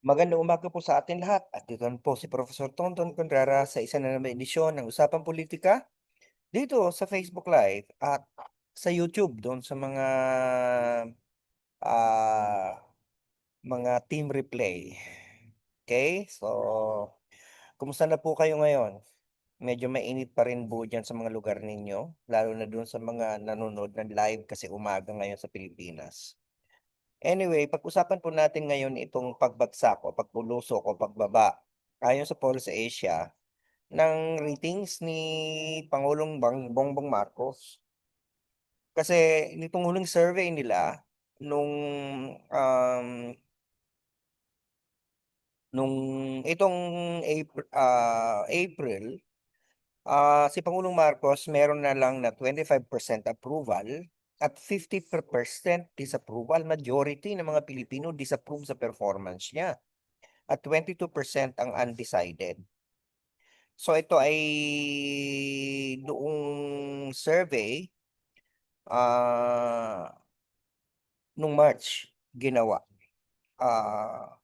Magandang umaga po sa atin lahat at ito na po si Professor Tonton Conrera sa isa na namang edisyon ng Usapang Politika dito sa Facebook Live at sa YouTube doon sa mga ah, mga team replay. Okay? So, kumusta na po kayo ngayon? Medyo mainit pa rin po dyan sa mga lugar ninyo, lalo na doon sa mga nanonood ng live kasi umaga ngayon sa Pilipinas. Anyway, pag-usapan po natin ngayon itong pagbagsak o pagpulusok o pagbaba ayon sa Pulse Asia ng ratings ni Pangulong Bongbong Marcos. Kasi nitong huling survey nila nung um, nung itong April, ah, April ah, si Pangulong Marcos meron na lang na 25% approval at 50% disapproval. Majority ng mga Pilipino disapprove sa performance niya. At 22% ang undecided. So ito ay noong survey ah nung March ginawa. Ah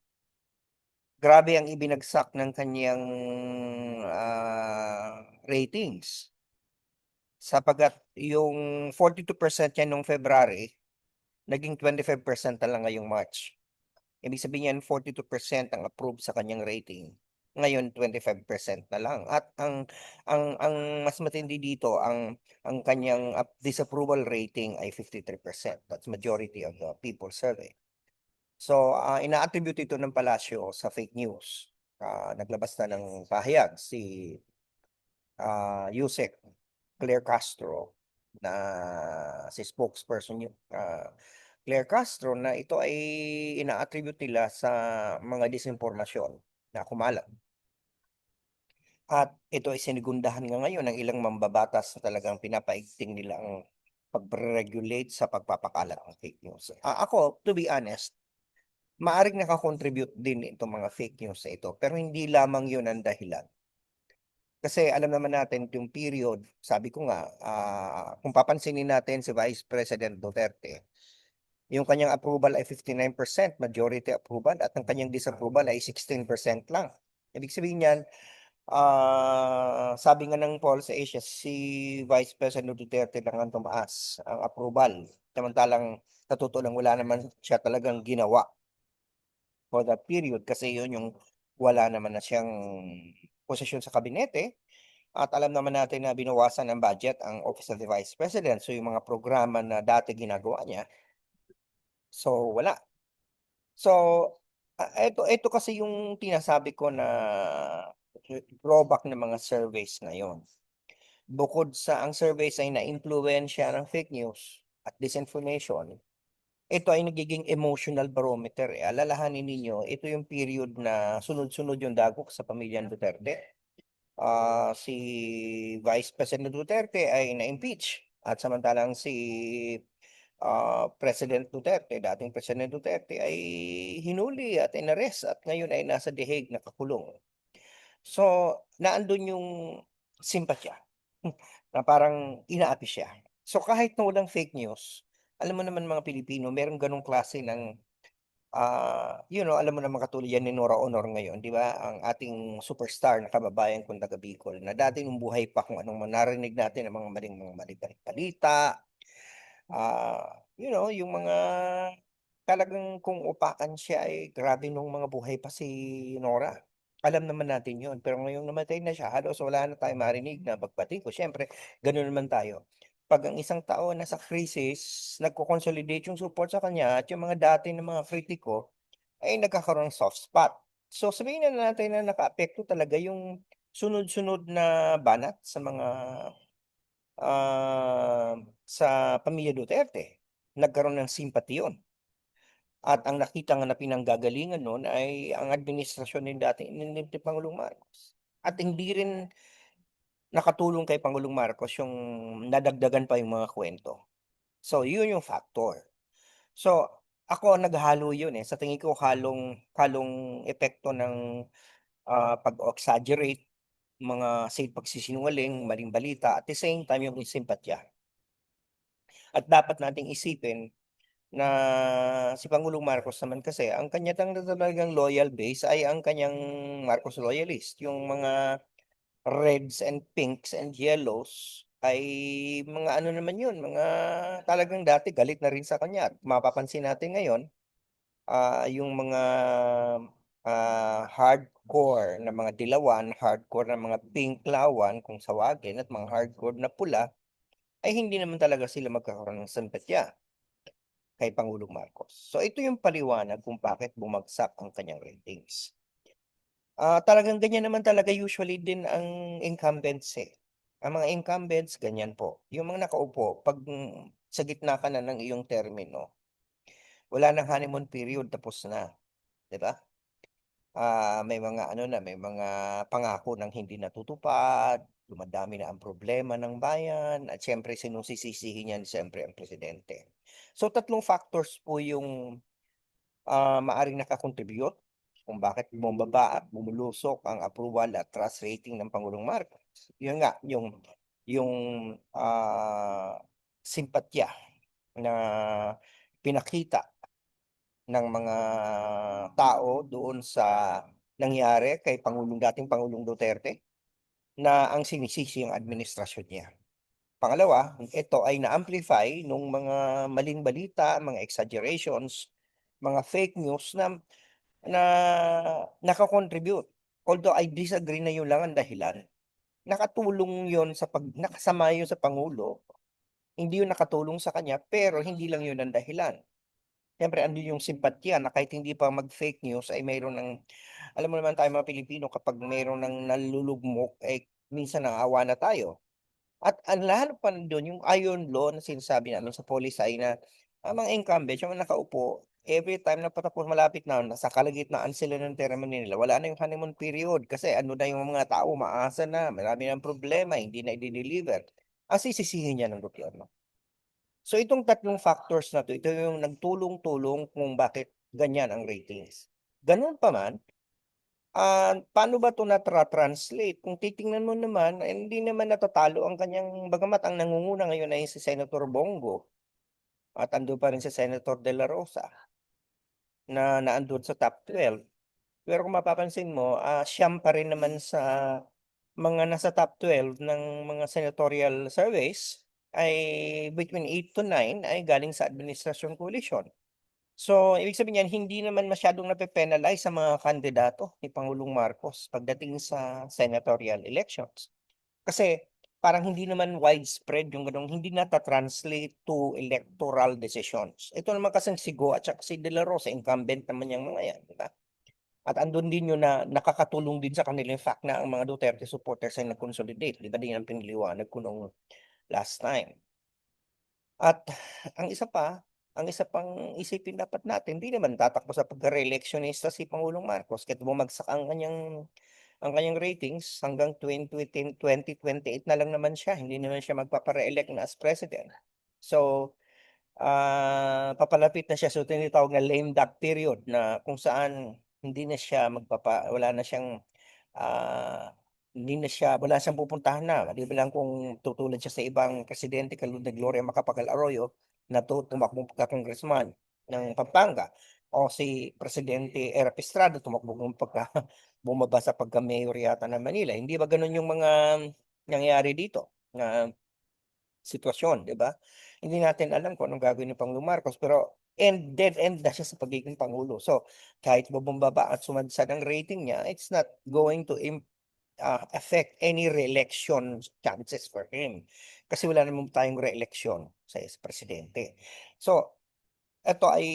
grabe ang ibinagsak ng kanyang ah, ratings. Sapagkat yung 42% niya nung February, naging 25% na lang ngayong March. Ibig sabihin yan 42% ang approve sa kanyang rating. Ngayon 25% na lang. At ang ang ang mas matindi dito ang ang kanyang ap- disapproval rating ay 53%. That's majority of the people survey. So, ah, ina-attribute ito ng Palasyo sa fake news. Ah, naglabas na ng pahayag si ah, Yusek Claire Castro na si spokesperson niyo ah, Claire Castro na ito ay ina-attribute nila sa mga disinformasyon na kumalat. At ito ay sinigundahan nga ngayon ng ilang mambabatas na talagang pinapaigting nila ang pag-regulate sa pagpapakalat ng fake news. Ah, ako, to be honest, maaring nakakontribute din itong mga fake news sa ito, pero hindi lamang yun ang dahilan. Kasi alam naman natin yung period, sabi ko nga, ah, kung papansinin natin si Vice President Duterte, yung kanyang approval ay 59%, majority approval, at ang kanyang disapproval ay 16% lang. Ibig sabihin niyan, ah, sabi nga ng poll sa Asia, si Vice President Duterte lang ang tumaas ang approval. Samantalang sa totoo lang wala naman siya talagang ginawa for that period kasi yun yung wala naman na siyang posisyon sa kabinete. At alam naman natin na binawasan ng budget ang Office of the Vice President. So yung mga programa na dati ginagawa niya, so wala. So, ah, ito, ito kasi yung tinasabi ko na drawback ng mga surveys ngayon. Bukod sa ang surveys ay na-influensya ng fake news at disinformation, ito ay nagiging emotional barometer. Eh. Alalahanin ninyo, ito yung period na sunod-sunod yung dagok sa pamilya ng Duterte. Ah, si Vice President Duterte ay na-impeach at samantalang si ah, President Duterte, dating President Duterte ay hinuli at inarest at ngayon ay nasa The Hague nakakulong. So, naandun yung simpatya na parang inaapi siya. So kahit na walang fake news, alam mo naman mga Pilipino, meron ganong klase ng ah, you know, alam mo naman katulad yan ni Nora Honor ngayon, di ba? Ang ating superstar na kababayan kong taga Bicol na dati nung buhay pa kung anong narinig natin ng mga maling mga maling balita. Ah, you know, yung mga talagang kung upakan siya ay grabe nung mga buhay pa si Nora. Alam naman natin yun. Pero ngayong namatay na siya, halos wala na tayong marinig na bagbati ko. Siyempre, ganun naman tayo. Pag ang isang tao nasa crisis, nagko-consolidate yung support sa kanya at yung mga dati ng mga kritiko ay nagkakaroon ng soft spot. So sabihin na natin na nakaapekto talaga yung sunod-sunod na banat sa mga ah, sa pamilya Duterte. Nagkaroon ng sympathy yun. At ang nakita nga na pinanggagalingan nun ay ang administrasyon ni dating ni ni Pangulong Marcos. At hindi rin nakatulong kay Pangulong Marcos yung nadagdagan pa yung mga kwento. So yun yung factor. So ako naghalo yun eh. Sa tingin ko halong halong epekto ng ah, pag-exaggerate, mga say pagsisinungaling, maling balita, at the same time yung simpatya. At dapat nating isipin na si Pangulong Marcos naman kasi ang kanya talagang loyal base ay ang kanyang Marcos loyalist, yung mga reds and pinks and yellows ay mga ano naman yun, mga talagang dati galit na rin sa kanya at mapapansin natin ngayon, ah, yung mga, ah, hardcore na mga dilawan, hardcore na mga pink lawan kung tawagin at mga hardcore na pula, ay hindi naman talaga sila magkakaroon ng simpatya kay Pangulong Marcos. So ito yung paliwanag kung bakit bumagsak ang kanyang ratings. Ah, talagang ganyan naman talaga usually din ang incumbents, eh. Ang mga incumbents ganyan po, yung mga nakaupo 'pag sa gitna ka na ng iyong termino, wala ng honeymoon period tapos na, 'di ba? Ah, may mga ano na, may mga pangako ng hindi natutupad, dumadami na ang problema ng bayan at siyempre sinong sisisihin niyan siyempre ang presidente. So tatlong factors po yung, ah, maaaring naka-contribute kung bakit bumaba at bumulusok ang approval at trust rating ng Pangulong Marcos. Yun nga, yung yung, ah, simpatya na pinakita ng mga tao doon sa nangyari kay Pangulong dating Pangulong Duterte, na ang sinisisi ang administrasyon niya. Pangalawa, ito ay na-amplify nung mga maling balita, mga exaggerations, mga fake news na na naka-contribute. Although I disagree na yun lang ang dahilan. Nakatulong yun sa pag nakasama yun sa Pangulo, hindi yun nakatulong sa kanya, pero hindi lang yun ang dahilan. Siyempre andun yung simpatya na kahit hindi pa mag-fake news ay mayroon ng alam mo naman tayong mga Pilipino kapag mayroon ng nalulugmok, eh, minsan naawa na tayo. At ang lalo pa dun yung iron law na sinasabi namin sa Polisay na ang mga incumbents, yung nakaupo, every time na patapos malapit na, nasa kalagitnaan sila ng termino nila, wala na yung honeymoon period kasi ano na yung mga tao, umaasa na, marami ng problema, hindi na i-de-deliver. Ang sisisihin niya ng gobyerno. So itong tatlong factors na 'to, ito yung nagtulong-tulong kung bakit ganyan ang ratings. Gano'n pa man, ah, paano ba 'to natra-translate? Kung titingnan mo naman, eh, hindi naman natatalo ang kanyang bagamat ang nangunguna ngayon ay si Senator Bongo at andun pa rin si Senator De La Rosa na naandun sa top 12. Pero kung mapapansin mo, ah, siyam pa rin naman sa mga nasa top 12 ng mga senatorial surveys ay between 8 to 9 ay galing sa administrasyon coalition. So, ibig sabihin niyan hindi naman masyadong nape-penalize sa mga kandidato ni Pangulong Marcos pagdating sa senatorial elections. Kasi parang hindi naman widespread yung gano'ng hindi nata-translate to electoral decisions. Ito naman kasing si Go at si De La Rosa, incumbent naman yang mga yan, di ba? At andun din yun na nakakatulong din sa kanila yung fact na ang mga Duterte supporters ay nag-consolidate. Di din ang piniliwanag ko nung last time. At ang isa pa, ang isa pang isipin dapat natin, hindi naman tatakbo sa pagka-reelectionista si Pangulong Marcos kahit bumagsak ang kanyang ang kanyang ratings hanggang 2010 2028 na lang naman siya, hindi naman siya magpapa-re-elect na as president. So, ah, papalapit na siya. Sa tinatawag na lame duck period na kung saan hindi na siya magpapa wala na siyang, ah, hindi na siya wala siyang pupuntahan na. Maliban lang kung tutulad siya sa ibang presidente katulad ni Gloria Macapagal Arroyo na tu tumakbong pagka-congressman ng Pampanga. O si Presidente Erap Estrada tumakbo pagka bumaba sa pagka-mayor yata ng Manila. Hindi ba gano'n yung mga nangyayari dito na sitwasyon, 'di ba? Hindi natin alam kung anong gagawin ni Pangulong Marcos pero end dead end na siya sa pagiging pangulo. So, kahit ba bumaba at sumadsad ang rating niya, it's not going to ah, affect any re-election chances for him. Kasi wala naman tayong re-eleksyon sa presidente. So, eto ay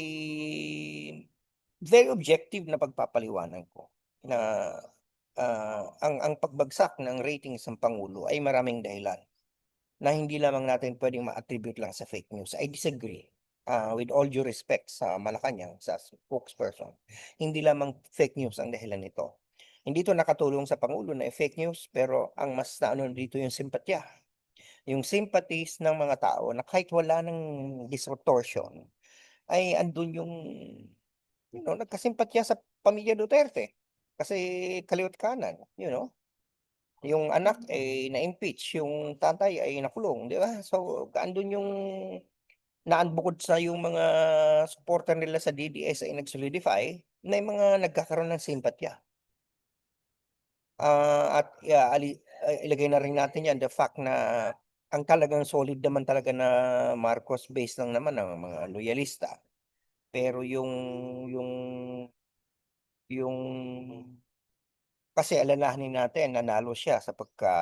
very objective na pagpapaliwanag ko na, ah, ang ang pagbagsak ng ratings ng pangulo ay maraming dahilan, na hindi lamang natin puwedeng ma-attribute lang sa fake news. I disagree, ah, with all due respect sa Malacanang, sa spokesperson. Hindi lamang fake news ang dahilan nito. Hindi 'to nakatulong sa pangulo na fake news, pero ang mas naano dito yung simpatya. Yung sympathies ng mga tao na kahit wala ng distortion, ay andun yung, you know, nagkasimpatya sa pamilya Duterte. Kasi kaliwa't kanan, you know? Yung anak, eh, na-impeach, yung tatay ay nakulong, 'di ba? So, andun yung naan bukod sa yung mga suporta nila sa DDS ay nag-solidify, may mga nagkakaroon ng simpatya. Ah, at yeah, ali ay ilagay na rin natin yan the fact na ang talagang solid naman talaga na Marcos base lang naman ang mga loyalista. Pero yung yung yung kasi alalahanin natin nanalo siya sa pagka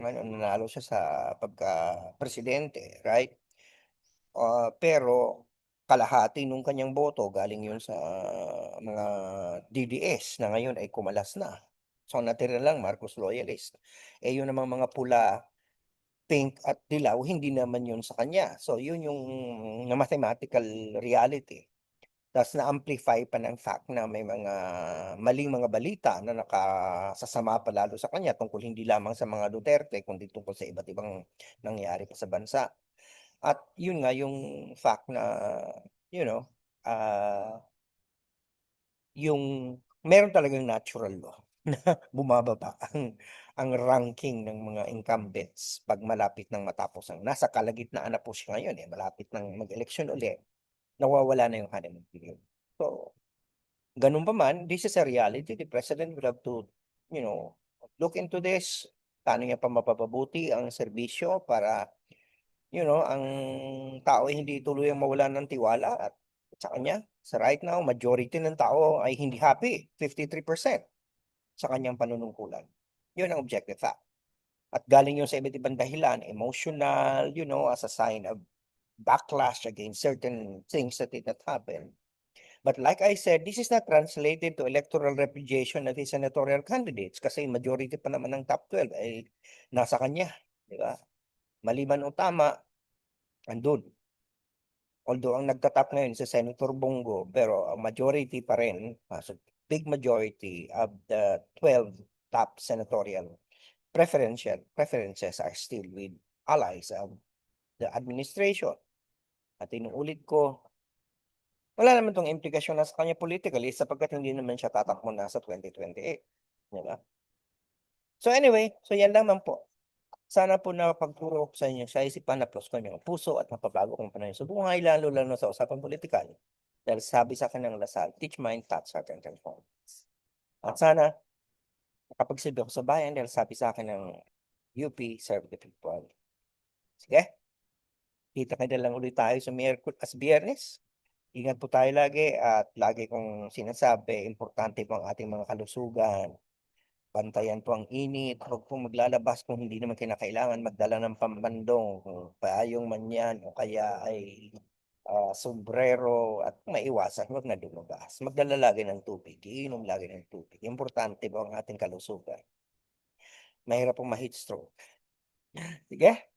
ano, nanalo siya sa pagka-presidente, right? Ah, pero kalahati nung kanyang boto galing yun sa mga DDS na ngayon ay kumalas na. So natira lang Marcos loyalist. Eh yun namang mga pula, pink at dilaw hindi naman yun sa kanya. So yun yung mathematical reality. Tas na-amplify pa ng fact na may mga maling mga balita na nakasasama pa lalo sa kanya tungkol hindi lamang sa mga Duterte kundi tungkol sa iba't ibang nangyari pa sa bansa. At yun nga yung fact na, you know, ah yung meron talagang natural law na bumababa ang ang ranking ng mga incumbents 'pag malapit ng matapos ang nasa kalagitnaan na po siya ngayon, eh, malapit ng mag-eleksyon uli, nawawala na yung honeymoon period. So, ganun pa man, this is a reality. The president will have to, you know, look into this. Paano niya pa mapapabuti ang serbisyo para, you know, ang tao ay hindi tuluyang mawalan ng tiwala at sa kanya. Sa right now, majority ng tao ay hindi happy, 53% sa kanyang panunungkulan. Yun ang objective fact. At galing yun sa iba't ibang dahilan, emotional, you know, as a sign of backlash against certain things that did not happen. But like I said, this is not translated to electoral repudiation of his senatorial candidates kasi majority pa naman ng top 12 ay nasa kanya, di ba? Mali man o tama, andun. Although ang nagtatap ngayon si Senator Bongo, pero majority pa rin, ah, big majority of the 12 top senatorial preferential preferences are still with allies of the administration. At inuulit ko, wala naman tong implikasyon na sa kanya politically sapagkat hindi naman siya tatakbo na sa 2028. Di ba? So anyway, so yan lamang po. Sana po nakapagturo ko sa inyo sa isipan na plus ko yung puso at mapabago kong panahon sa buhay, lalo lalo sa usapang politikal. Dahil sabi sa akin ng Lasal, teach mind, touch heart, and transform. At sana, nakapagsilbi ako sa bayan dahil sabi sa akin ng UP, serve the people. Sige? Kita ka na lang ulit tayo sa Miyerkules Biyernes. Ingat po tayo lagi at lagi kong sinasabi, importante po ang ating mga kalusugan. Bantayan po ang init. Huwag po maglalabas kung hindi naman kinakailangan magdala ng pambandong, kung paayong man yan o kaya ay ah, sombrero at maiwasan, huwag na lumabas. Magdala lagi ng tubig, iinom lagi ng tubig. Importante po ang ating kalusugan. Mahirap pong ma-heat stroke. Sige?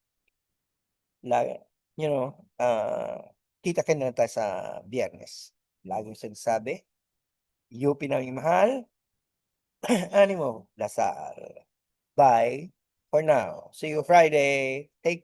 Lagi, you know, ah, kita ka na tayo sa biyernes. Laging sinasabi, UP naming mahal, animo, Lasal. Bye for now. See you Friday. Take